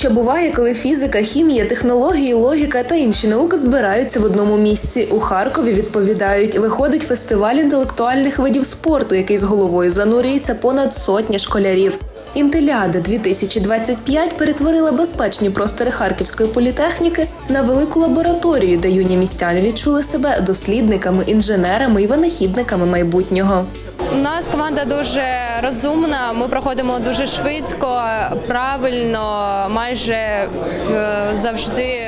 що буває, коли фізика, хімія, технології, логіка та інші науки збираються в одному місці. У Харкові відповідають, виходить фестиваль інтелектуальних видів спорту, який з головою занурюється понад сотня школярів. Інтеліада 2025 перетворила безпечні простори Харківської політехніки на велику лабораторію, де юні містяни відчули себе дослідниками, інженерами і винахідниками майбутнього. У нас команда дуже розумна. Ми проходимо дуже швидко, правильно, майже е, завжди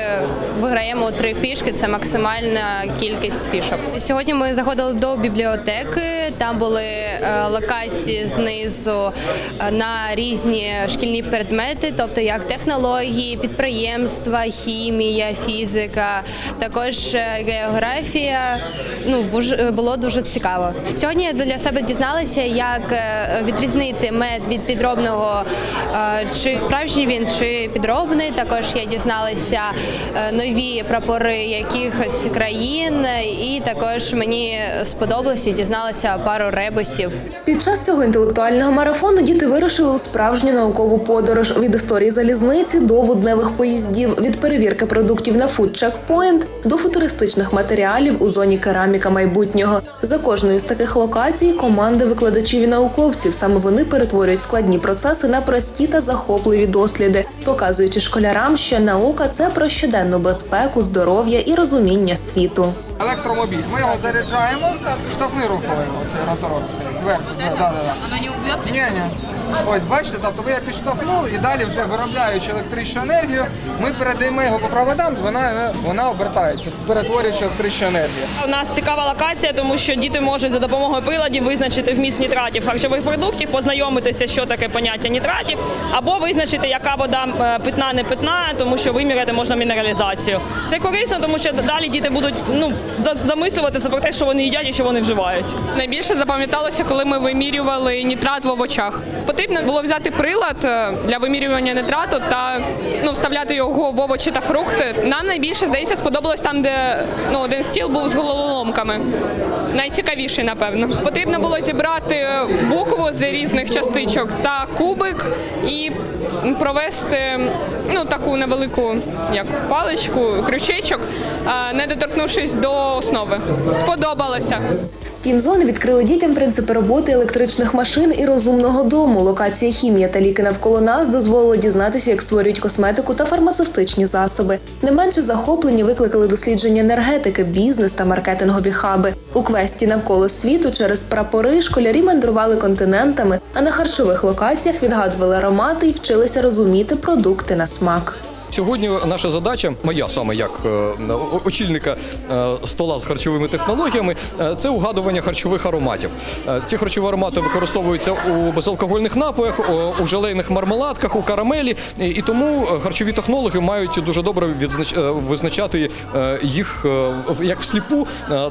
виграємо три фішки. Це максимальна кількість фішок. Сьогодні ми заходили до бібліотеки. Там були е, локації знизу е, на різні шкільні предмети, тобто як технології, підприємства, хімія, фізика, також географія. Ну було дуже цікаво. Сьогодні я для себе дізналася, як е, відрізнити мед від підробного, е, чи справжній він, чи підробний. Також я дізналася е, нові прапори якихось країн, і також мені сподобалося дізналася пару ребусів. Під час цього інтелектуального марафону діти вирушили у справжню наукову подорож від історії залізниці до водневих поїздів, від перевірки продуктів на Checkpoint до футуристичних матеріалів у зоні кераміка майбутнього. За кожною з таких локацій команди викладачів і науковців саме вони перетворюють складні процеси на прості та захопливі досліди, показуючи школярам, що наука це про щоденну безпеку, здоров'я і розуміння світу. Електромобіль. Ми його заряджаємо, штовхни руховий оцей роторок. Зверху, да, да, да. Оно не убьет? Ні, ні. Ось бачите, тобто ви як підштовхнули і далі вже виробляючи електричну енергію, ми передаємо його по проводам, вона, вона обертається, перетворюючи електричну енергію. У нас цікава локація, тому що діти можуть за допомогою приладів визначити вміст нітратів харчових продуктів, познайомитися, що таке поняття нітратів, або визначити, яка вода е, питна, не питна, тому що виміряти можна мінералізацію. Це корисно, тому що далі діти будуть ну замислюватися про те, що вони їдять і що вони вживають. Найбільше запам'яталося, коли ми вимірювали нітрат в овочах. Потрібно було взяти прилад е, для вимірювання нитрату та ну, вставляти його в овочі та фрукти. Нам найбільше здається сподобалось там, де ну, один стіл був з головоломками. Найцікавіший, напевно. Потрібно було зібрати букву з різних частичок та кубик і провести ну, таку невелику як паличку, крючечок, е, не доторкнувшись до основи. Сподобалося. Steam зони відкрили дітям принципи роботи електричних машин і розумного дому. Локація хімія та ліки навколо нас дозволили дізнатися, як створюють косметику та фармацевтичні засоби. Не менше захоплені викликали дослідження енергетики, бізнес та маркетингові хаби. У квесті навколо світу через прапори школярі мандрували континентами, а на харчових локаціях відгадували аромати і вчилися розуміти продукти на смак. Сьогодні наша задача, моя саме як е, очільника е, стола з харчовими технологіями, е, це угадування харчових ароматів. Ці харчові аромати використовуються у безалкогольних напоях, у- желейних мармеладках, у карамелі, і тому харчові технологи мають дуже добре визначати їх як всліпу,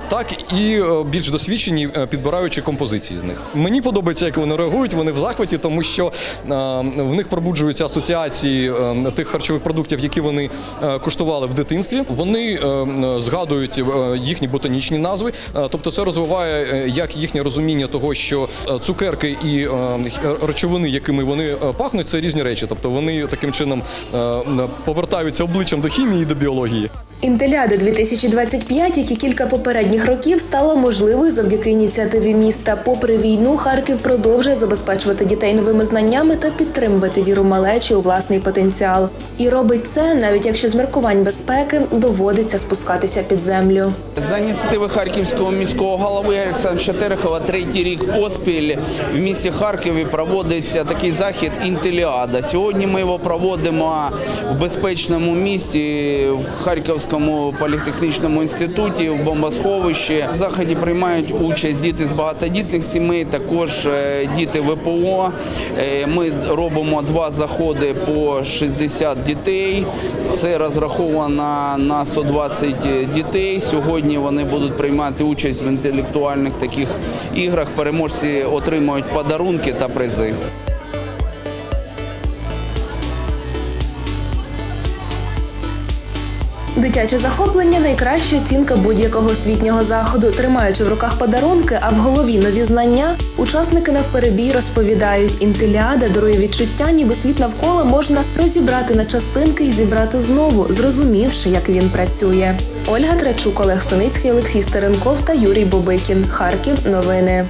так і більш досвідчені, підбираючи композиції з них. Мені подобається, як вони реагують. Вони в захваті, тому що в них пробуджуються асоціації тих харчових продуктів, які вони е, куштували в дитинстві. Вони е, згадують е, їхні ботанічні назви. Тобто, це розвиває як їхнє розуміння того, що цукерки і речовини, якими вони пахнуть, це різні речі. Тобто вони таким чином повертаються обличчям до хімії і до біології. Інтеляда 2025, як і кілька попередніх років, стала можливою завдяки ініціативі міста. Попри війну, Харків продовжує забезпечувати дітей новими знаннями та підтримувати віру малечі у власний потенціал. І робить це навіть якщо з міркувань безпеки доводиться спускатися під землю. За ініціативи харківського міського голови Олександра Терехова третій рік поспіль в місті Харкові проводиться такий захід Інтеліада. Сьогодні ми його проводимо в безпечному місті в Харківському політехнічному інституті в бомбосховищі. В заході приймають участь діти з багатодітних сімей, також е, діти ВПО. Е, Ми робимо два заходи по 60 дітей. Це розраховано на 120 дітей. Сьогодні вони будуть приймати участь в інтелектуальних таких іграх. Переможці отримують подарунки та призи. Дитяче захоплення найкраща оцінка будь-якого освітнього заходу. Тримаючи в руках подарунки, а в голові нові знання, учасники навперебій розповідають, інтеліада дарує відчуття, ніби світ навколо можна розібрати на частинки і зібрати знову, зрозумівши, як він працює. Ольга Трачук, Олег Синицький, Олексій Стеренков та Юрій Бобикін. Харків. Новини.